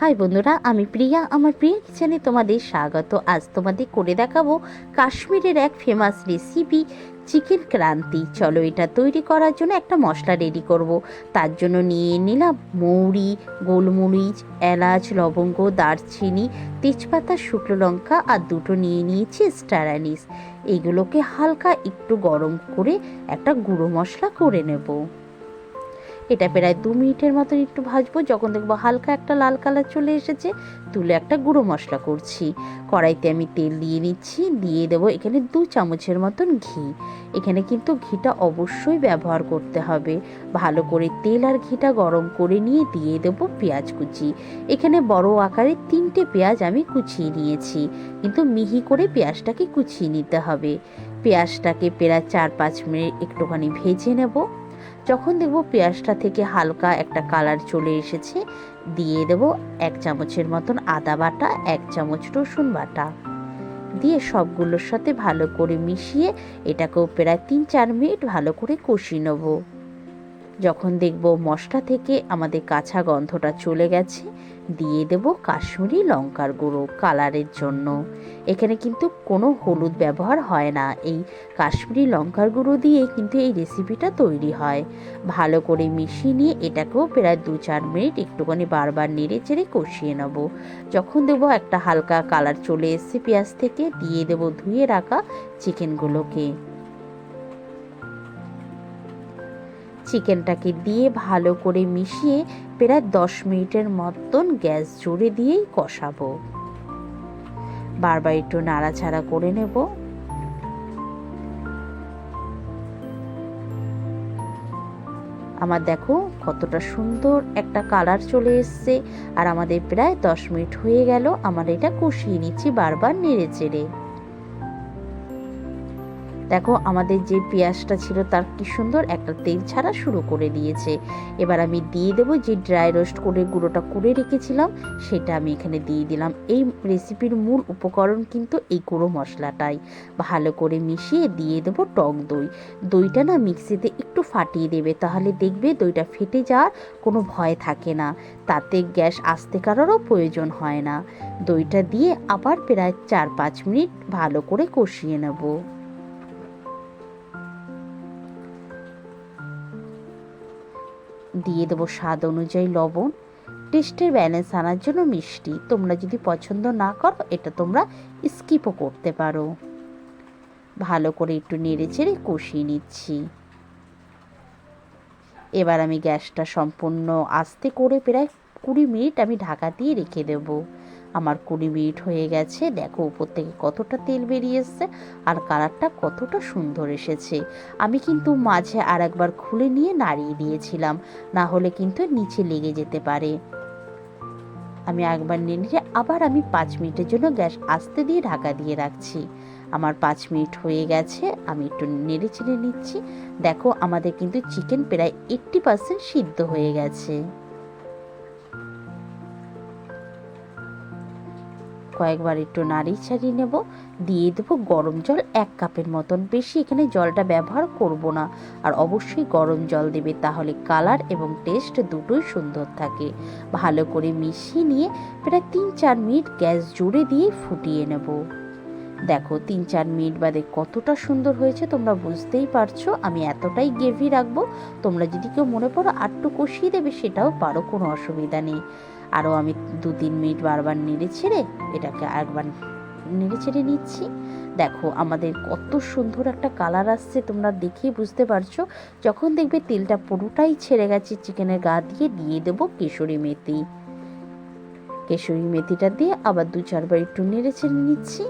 High বন্ধুরা, আমি প্রিয়া। আমার প্রিয়া কিচেনে তোমাদের স্বাগত। আজ তোমাদের করে দেখাবো কাশ্মীরের এক ফেমাস রেসিপি চিকেন ক্রান্তি। চলো এটা তৈরি করার জন্য একটা মশলা রেডি করব। তার জন্য নিয়ে নিলাম মৌরি, গোলমরিচ, এলাচ, লবঙ্গ, দারচিনি, তেজপাতা, শুকনো লঙ্কা আর দুটো নিয়ে নিয়েছি স্টার অ্যানিস এগুলোকে হালকা একটু গরম করে একটা গুঁড়ো মশলা করে নেব। এটা প্রায় দু মিনিটের মতন একটু ভাজবো, যখন দেখব হালকা একটা লাল কালার চলে এসেছে, তুলে একটা গুঁড়ো মশলা করছি। কড়াইতে আমি তেল দিয়ে নিচ্ছি দিয়ে দেবো এখানে দু চামচের মতন ঘি। এখানে কিন্তু ঘিটা অবশ্যই ব্যবহার করতে হবে। ভালো করে তেল আর ঘিটা গরম করে নিয়ে দিয়ে দেবো পেঁয়াজ কুচি। এখানে বড় আকারে তিনটে পেঁয়াজ আমি কুচিয়ে নিয়েছি, কিন্তু মিহি করে পেঁয়াজটাকে কুচিয়ে নিতে হবে। পেঁয়াজটাকে প্রায় চার পাঁচ মিনিট একটুখানি ভেজে নেব। যখন দেখব পেঁয়াজটা থেকে হালকা একটা কালার চলে এসেছে, দিয়ে দেব এক চামচের মতন আদা বাটা, এক চামচ রসুন বাটা। দিয়ে সবগুলোর সাথে ভালো করে মিশিয়ে এটাকেও প্রায় তিন চার মিনিট ভালো করে কষিয়ে নেব। যখন দেখব মশলা থেকে আমাদের কাঁচা গন্ধটা চলে গেছে, দিয়ে দেব কাশ্মীরি লঙ্কার গুঁড়ো কালারের জন্য। এখানে কিন্তু কোনো হলুদ ব্যবহার হয় না। এই কাশ্মীরি লঙ্কার গুঁড়ো দিয়ে কিন্তু এই রেসিপিটা তৈরি হয়। ভালো করে মিশিয়ে নিয়ে এটাকেও প্রায় দু চার মিনিট একটুখানি বারবার নেড়ে চেড়ে কষিয়ে নেব। যখন দেবো একটা হালকা কালার চলে এসছে পেঁয়াজ থেকে, দিয়ে দেবো ধুয়ে রাখা চিকেনগুলোকে চিকেনটাকে দিয়ে ভালো করে মিশিয়ে প্রায় দশ মিনিটের মতন গ্যাস জুড়ে দিয়েই কষাবো। বারবার একটু নাড়াচাড়া করে নেব। আমার দেখো কতটা সুন্দর একটা কালার চলে এসছে, আর আমাদের প্রায় দশ মিনিট হয়ে গেল, আমার এটা কষিয়ে নিচ্ছি বারবার নেড়ে চেড়ে। দেখো আমাদের যে পেঁয়াজটা ছিল তার কি সুন্দর একটা তেল ছাড়া শুরু করে দিয়েছে। এবার আমি দিয়ে দেবো যে ড্রাই রোস্ট করে গুঁড়োটা করে রেখেছিলাম, সেটা আমি এখানে দিয়ে দিলাম। এই রেসিপির মূল উপকরণ কিন্তু এই গুঁড়ো মশলাটাই। ভালো করে মিশিয়ে দিয়ে দেবো টক দই। দইটা না মিক্সিতে একটু ফাটিয়ে দেবে, তাহলে দেখবে দইটা ফেটে যাওয়ার কোনো ভয় থাকে না। তাতে গ্যাস আসতে কারোরও প্রয়োজন হয় না। দইটা দিয়ে আবার প্রায় চার পাঁচ মিনিট ভালো করে কষিয়ে নেব। দিয়ে দেবো স্বাদ অনুযায়ী লবণ। টেস্টের ব্যালেন্স আনার জন্য মিষ্টি। তোমরা যদি পছন্দ না করো, এটা তোমরা স্কিপও করতে পারো। ভালো করে একটু নেড়ে চেড়ে কষিয়ে নিচ্ছি। এবার আমি গ্যাসটা সম্পূর্ণ আস্তে করে প্রায় কুড়ি মিনিট আমি ঢাকা দিয়ে রেখে দেবো। আমার কুড়ি মিনিট হয়ে গেছে। দেখো উপর থেকে কতটা তেল বেরিয়ে এসছে আর কালারটা কতটা সুন্দর এসেছে। আমি কিন্তু মাঝে আর একবার খুলে নিয়ে নাড়িয়ে দিয়েছিলাম না হলে কিন্তু নিচে লেগে যেতে পারে। আমি একবার নিয়ে আবার আমি পাঁচ মিনিটের জন্য গ্যাস আস্তে দিয়ে ঢাকা দিয়ে রাখছি। আমার পাঁচ মিনিট হয়ে গেছে আমি একটু নেড়ে চেড়ে নিচ্ছি। দেখো আমাদের কিন্তু চিকেন প্রায় এইট্টি পার্সেন্ট সিদ্ধ হয়ে গেছে। কয়েকবার একটু নাড়ি ছাড়িয়ে নেব। দিয়ে দেবো গরম জল এক কাপের মতন। বেশি এখানে জলটা ব্যবহার করব না। আর অবশ্যই গরম জল দেবে, তাহলে কালার এবং টেস্ট দুটোই সুন্দর থাকে। ভালো করে মিশিয়ে নিয়ে প্রায় তিন চার মিনিট গ্যাস জুড়ে দিয়ে ফুটিয়ে নেব। দেখো, তিন চার মিনিট বাদে কতটা সুন্দর হয়েছে, তোমরা বুঝতেই পারছ। আমি এতটাই গেভি রাখব। তোমরা যদি কেউ মনে করো আটটু কষিয়ে দেবে, সেটাও পারো, কোনো অসুবিধা নেই। আরও আমি দু তিন মিনিট বারবার নেড়ে ছেড়ে এটাকে একবার নেড়ে ছেড়ে নিচ্ছি। দেখো, আমাদের কত সুন্দর একটা কালার আসছে, তোমরা দেখেই বুঝতে পারছ। যখন দেখবে তেলটা পুরোটাই ছেড়ে গেছে, চিকেনের গা দিয়ে দিয়ে দেবো কেশরী মেথি। কেশরী মেথিটা দিয়ে আবার দু চারবার একটু নেড়ে ছেড়ে নিচ্ছি।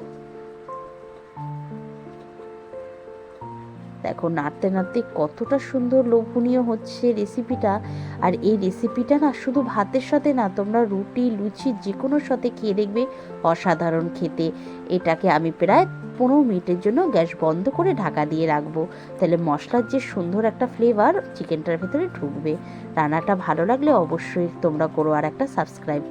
দেখো, নাড়তে নাড়তে কতটা সুন্দর লোভনীয় হচ্ছে রেসিপিটা আর এই রেসিপিটা না শুধু ভাতের সাথে না, তোমরা রুটি, লুচি যে কোনো সাথে খেয়ে দেখবে অসাধারণ খেতে। এটাকে আমি প্রায় পনেরো মিনিটের জন্য গ্যাস বন্ধ করে ঢাকা দিয়ে রাখব। তাহলে মশলার যে সুন্দর একটা ফ্লেভার চিকেনটার ভেতরে ঢুকবে। রান্নাটা ভালো লাগলে অবশ্যই তোমরা করো, আর একটা সাবস্ক্রাইব